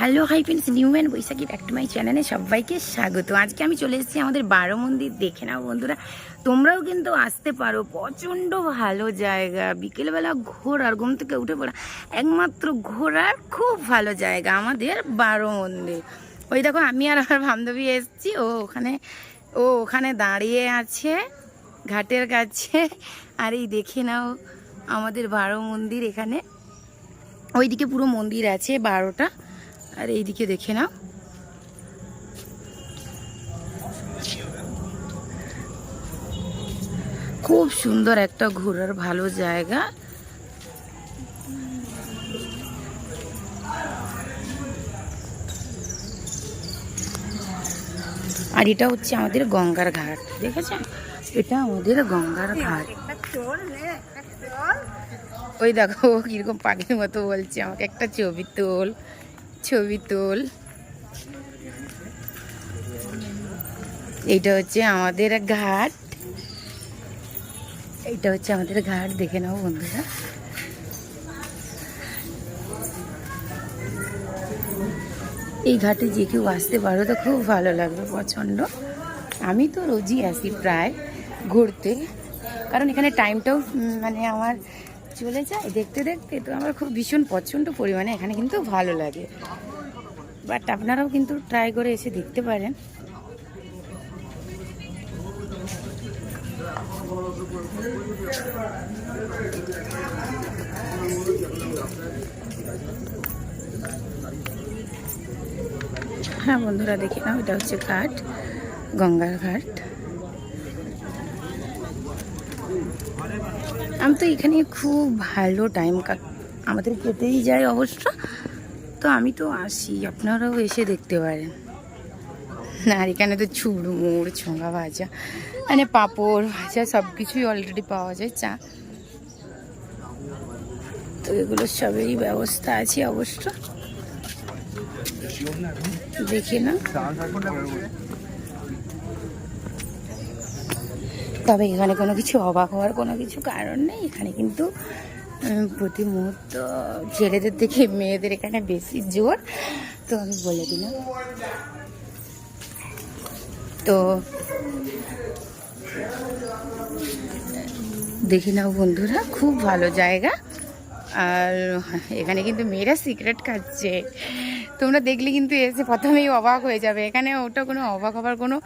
Hello hi friends নিউম্যান Baishakhi back to my চ্যানেলে সবাইকে স্বাগত। আজকে আমি চলে এসেছি আমাদের বারো মন্দির, দেখে নাও বন্ধুরা। তোমরাও কিন্তু আসতে পারো, প্রচণ্ড ভালো জায়গা, বিকেলবেলা ঘোরার ঘুম থেকে উঠে পড়া, একমাত্র ঘোরার খুব ভালো জায়গা আমাদের বারো মন্দির। ওই দেখো, আমি আর আমার বান্ধবী এসেছি, ও ওখানে ও ওখানে দাঁড়িয়ে আছে, ঘাটের কাছে। আর এই দেখে নাও, আমাদের বারো মন্দির এখানে। ওইদিকে পুরো মন্দির আছে বারোটা। আর এইদিকে দেখে নাও। খুব সুন্দর একটা ঘোরার ভালো জায়গা। আর এটা হচ্ছে আমাদের গঙ্গার ঘাট, দেখেছেন? এটা আমাদের গঙ্গার ঘাট। ওই দেখো কীরকম পাখির মতো বলছে, আমাকে একটা ছবি তোল। ছবি তোল। এইটা হচ্ছে আমাদের ঘাট। এইটা হচ্ছে আমাদের ঘাট, দেখে নাও বন্ধুরা। এই ঘাটে যে কেউ আসতে পারো তো খুব ভালো লাগবে, প্রচণ্ড। আমি তো রোজই আসি প্রায় ঘুরতে। কারণ এখানে টাইমটাও মানে আমার চলে যায়, দেখতে দেখতে তো আমার খুব ভীষণ প্রচণ্ড পরিমাণে, এখানে কিন্তু ভালো লাগে। বাট আপনারাও কিন্তু ট্রাই করে এসে দেখতে পারেন। হ্যাঁ বন্ধুরা, দেখে না এটা হচ্ছে ঘাট, গঙ্গার ঘাট। আমি তো এখানে খুব ভালো টাইম কাট আমাদের কেটেই যায় অবশ্য। তো আমি তো আসি, আপনারাও এসে দেখতে পারেন। না, আর এখানে তো চুড়মুড় ছোঁড়া ভাজা মানে পাঁপড় ভাজা সব কিছুই অলরেডি পাওয়া যায়, চা। তো এগুলো সবেরই ব্যবস্থা আছে অবশ্য। দেখে না তবে এখানে কোনো কিছু অবাক হওয়ার কোনো কিছু কারণ নেই। এখানে কিন্তু প্রতি মুহূর্ত ছেলেদের থেকে মেয়েদের এখানে বেশি জোর। তো আমি বলে দিলাম। তো, দেখি নাও বন্ধুরা, খুব ভালো জায়গা। আর এখানে কিন্তু মেয়েরা সিগারেট খাচ্ছে। তোমরা দেখলে কিন্তু এসে প্রথমেই অবাক হয়ে যাবে। এখানে ওটা কোনো অবাক হবার কোনো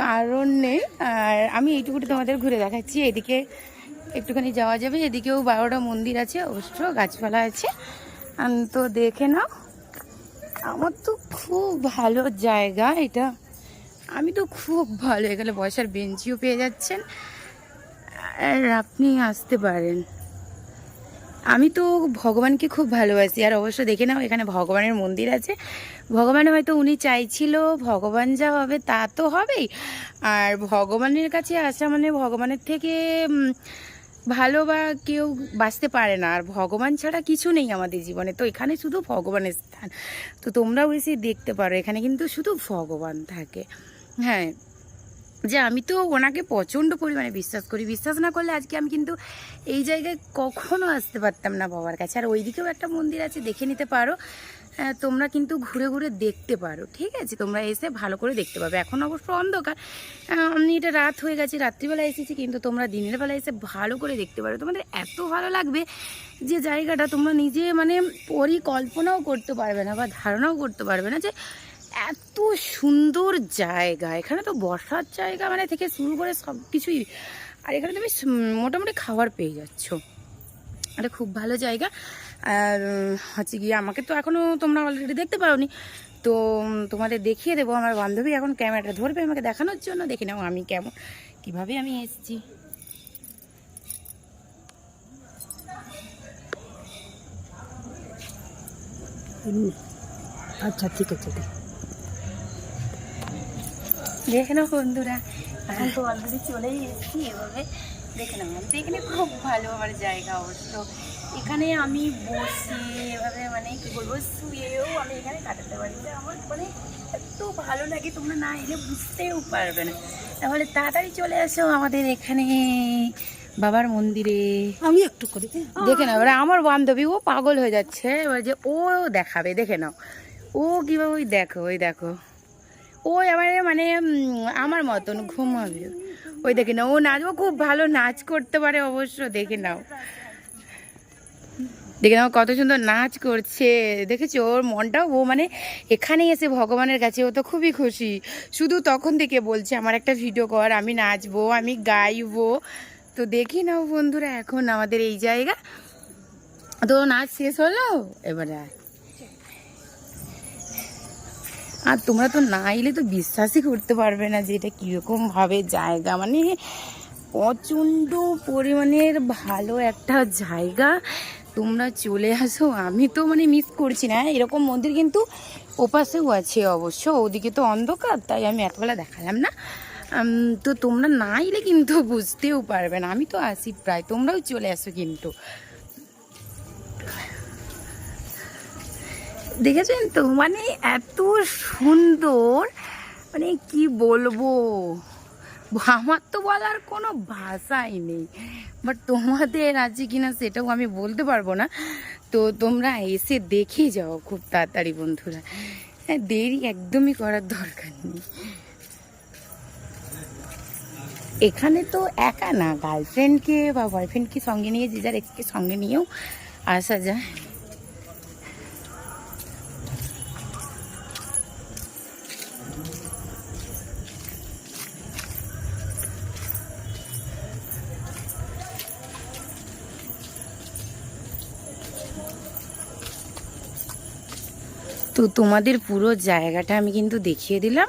কারণ নেই আর আমি এইটুকুটি তোমাদের ঘুরে দেখাচ্ছি। এদিকে একটুখানি যাওয়া যাবে, এদিকেও বারোটা মন্দির আছে, অবশ্য গাছপালা আছে। তো দেখে নাও, আমার তো খুব ভালো জায়গা এটা। আমি তো খুব ভালো, এখানে বসার বেঞ্চিও পেয়ে যাচ্ছেন, আর আপনি আসতে পারেন। আমি তো ভগবানকে খুব ভালোবাসি। আর অবশ্য দেখে নাও, এখানে ভগবানের মন্দির আছে। ভগবান হয়তো উনি চাইছিল ভগবান যা হবে তা তো হবেই। আর ভগবানের কাছে আসা মানে ভগবানের থেকে ভালো বা কেউ বাঁচতে পারে না। আর ভগবান ছাড়া কিছু নেই আমাদের জীবনে। তো এখানে শুধু ভগবানের স্থান। তো তোমরাও এসে দেখতে পারো, এখানে কিন্তু শুধু ভগবান থাকে। হ্যাঁ যে আমি তো ওনাকে প্রচণ্ড পরিমাণে বিশ্বাস করি। বিশ্বাস না করলে আজকে আমি কিন্তু এই জায়গায় কখনো আসতে পারতাম না বাবার কাছে। আর ওইদিকেও একটা মন্দির আছে দেখে নিতে পারো। আহ, তোমরা কিন্তু ঘুরে ঘুরে দেখতে পারো ঠিক আছে? তোমরা এসে ভালো করে দেখতে পাবে। এখন অবশ্য অন্ধকার। আমি এটা রাত হয়ে গেছে রাত্রিবেলা এসেছি কিন্তু তোমরা দিনের বেলা এসে ভালো করে দেখতে পারো। তোমাদের এত ভালো লাগবে যে জায়গাটা তোমরা নিজে মানে পরিকল্পনাও করতে পারবে না বা ধারণাও করতে পারবে না যে এত সুন্দর জায়গা। এখানে তো বসার জায়গা মানে থেকে শুরু করে সব কিছুই। আর এখানে তুমি মোটামুটি খাবার পেয়ে যাচ্ছ। এটা খুব ভালো জায়গা। আর হচ্ছে গিয়ে আমাকে তো এখনও তোমরা অলরেডি দেখতে পাওনি তো তোমাদের দেখিয়ে দেবো। আমার বান্ধবী এখন ক্যামেরাটা ধরবে আমাকে দেখানোর জন্য। দেখে নাও আমি কেমন, কীভাবে আমি এসেছি। আচ্ছা ঠিক আছে দেখে নাও বন্ধুরা। এখন তো অলরেডি চলেই এসেছি এভাবে দেখে নাও। আমি তো এখানে খুব ভালো আমার জায়গা অবশ্য। এখানে আমি বসে এভাবে মানে কি বলব শুয়েও আমি এখানে কাটাতে পারি। আমার মানে এত ভালো লাগে তোমরা না এলে বুঝতেও পারবে না। তাহলে তাড়াতাড়ি চলে আসো আমাদের এখানে বাবার মন্দিরে। আমি একটু করি দেখে নাও এবার আমার বান্ধবী ও পাগল হয়ে যাচ্ছে। এবার যে ও দেখাবে দেখে নাও। ও কীভাবে ওই দেখো ওই দেখো। ওই আমার মানে আমার মতন ঘুম হবে। ওই দেখে নাও, ও নাচ ও খুব ভালো নাচ করতে পারে অবশ্য, দেখে নাও। দেখে নাও কত সুন্দর নাচ করছে। দেখেছ, ওর মনটাও, ও মানে এখানে এসে ভগবানের কাছে, ও তো খুবই খুশি। শুধু তখন থেকে বলছে, আমার একটা ভিডিও কর, আমি নাচবো, আমি গাইবো। তো দেখি নাও বন্ধুরা, এখন আমাদের এই জায়গা। তো নাচ শেষ হলো? এবারে আর তোমরা তো না এলে তো বিশ্বাসই করতে পারবে না যে এটা কীরকম ভাবে জায়গা। মানে প্রচণ্ড পরিমাণের ভালো একটা জায়গা। তোমরা চলে আসো। আমি তো মানে মিস করছি না। এরকম মন্দির কিন্তু ওপাশেও আছে অবশ্য। ওদিকে তো অন্ধকার, তাই আমি এতবেলা দেখালাম না। তো তোমরা না এলে কিন্তু বুঝতেও পারবে না। আমি তো আসি প্রায়। তোমরাও চলে আসো কিন্তু। দেখেছেন তো? মানে এত সুন্দর। মানে কি বলব? আমার তো বলার কোনো ভাষাই নেই। বাট তোমাদের আছে কিনা সেটাও আমি বলতে পারব না। তো তোমরা এসে দেখে যাও খুব তাড়াতাড়ি, বন্ধুরা। হ্যাঁ দেরি একদমই করার দরকার নেই। এখানে তো একা না। গার্লফ্রেন্ডকে বা বয়ফ্রেন্ডকে সঙ্গে নিয়ে, যে যার এক্সকে সঙ্গে নিয়েও আসা যায়। তো তোমাদের পুরো জায়গাটা আমি কিন্তু দেখিয়ে দিলাম।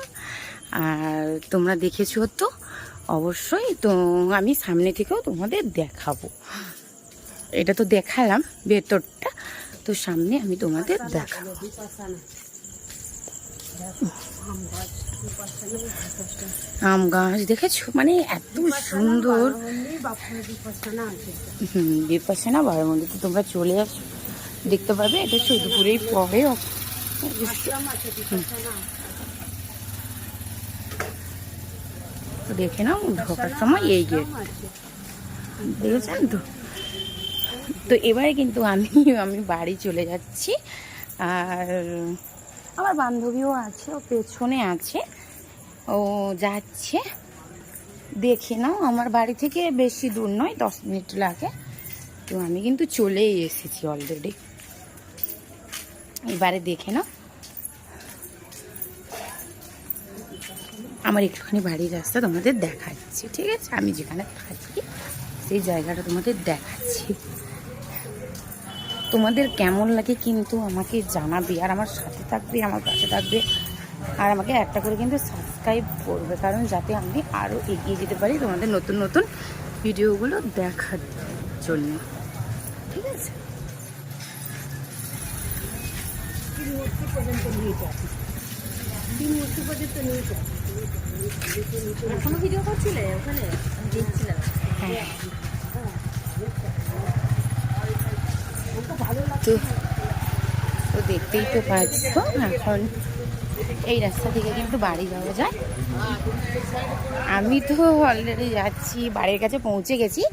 আর তোমরা দেখেছ তো, অবশ্যই তো আমি সামনে থেকেও তোমাদের দেখাবো। এটা তো দেখালাম ভেতরটা, তো সামনে আমি তোমাদের দেখাবো। আম গাছ দেখেছ? মানে এত সুন্দর। হুম, বিপাশানা বাবার মন্দির। তো তোমরা চলে আসো। দেখতে পাবে, এটা সুদপুরেই পরে দেখে নাও, ঢোকার সময় এই গেট দেখেছেন তো? তো এবারে কিন্তু আমি আমি বাড়ি চলে যাচ্ছি। আর আমার বান্ধবীও আছে, ও পেছনে আছে। ও যাচ্ছে। দেখে নাও, আমার বাড়ি থেকে বেশি দূর নয়, দশ মিনিট লাগে। তো আমি কিন্তু চলেই এসেছি অলরেডি এবারে দেখে নাও। আমার একটুখানি বাড়ির রাস্তা তোমাদের দেখাচ্ছি, ঠিক আছে? আমি যেখানে থাকি, সেই জায়গাটা তোমাদের দেখাচ্ছি। তোমাদের কেমন লাগে কিন্তু আমাকে জানাবে, আর আমার সাথে থাকবে, আমার পাশে থাকবে, আর আমাকে একটা করে কিন্তু সাবস্ক্রাইব করবে, কারণ যাতে আমি আরও এগিয়ে যেতে পারি তোমাদের নতুন নতুন ভিডিওগুলো দেখার জন্য ঠিক আছে এখনও ভিডিও করছিলে? ওখানে? দেখছিলাম। হ্যাঁ। তো তো দেখতেই তো পাচ্ছ এখন। এই রাস্তা থেকে কিন্তু বাড়ি যাওয়া যায়। আমি তো অলরেডি যাচ্ছি, বাড়ির কাছে পৌঁছে গেছি।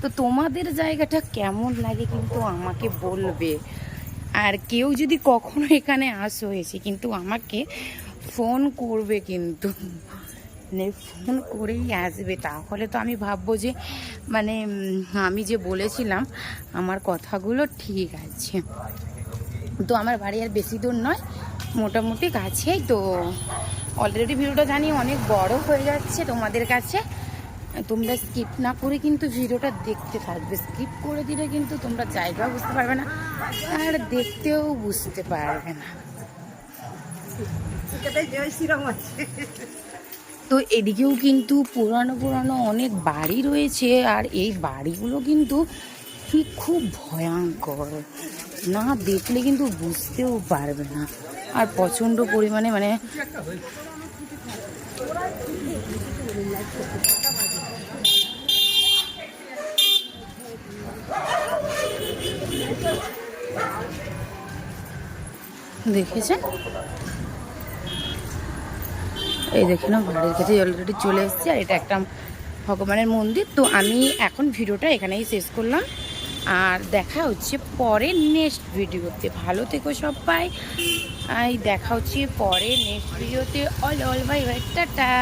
তো তোমাদের জায়গাটা কেমন লাগে কিন্তু আমাকে বলবে? আর কেউ যদি কখনো এখানে আসো এসে কিন্তু আমাকে ফোন করবে কিন্তু। মানে ফোন করেই আসবে। তাহলে তো আমি ভাববো যে মানে আমি যে বলেছিলাম, আমার কথাগুলো ঠিক আছে। তো আমার বাড়ি আর বেশি দূর নয়, মোটামুটি কাছেই। তো অলরেডি ভিডিওটা জানি অনেক বড় হয়ে যাচ্ছে তোমাদের কাছে। তোমরা স্কিপ না করে কিন্তু ভিডিওটা দেখতে থাকবে। স্কিপ করে দিলে কিন্তু তোমরা জায়গা বুঝতে পারবে না আর দেখতেও বুঝতে পারবে না। তো এদিকেও কিন্তু পুরানো পুরানো অনেক বাড়ি রয়েছে আর এই বাড়িগুলো কিন্তু কি খুব ভয়ঙ্কর। না দেখলে কিন্তু বুঝতেও পারবে না আর প্রচণ্ড পরিমাণে মানে দেখেছেন? এই দেখে না বাড়ির কাছে অলরেডি চলে এসেছি, আর এটা একটা ভগবানের মন্দির। তো আমি এখন ভিডিওটা এখানেই শেষ করলাম। আর দেখা হচ্ছে পরে নেক্সট ভিডিওতে। ভালো থেকো সবাই। দেখা হচ্ছে পরে নেক্সট ভিডিওতে। All all bye bye tata.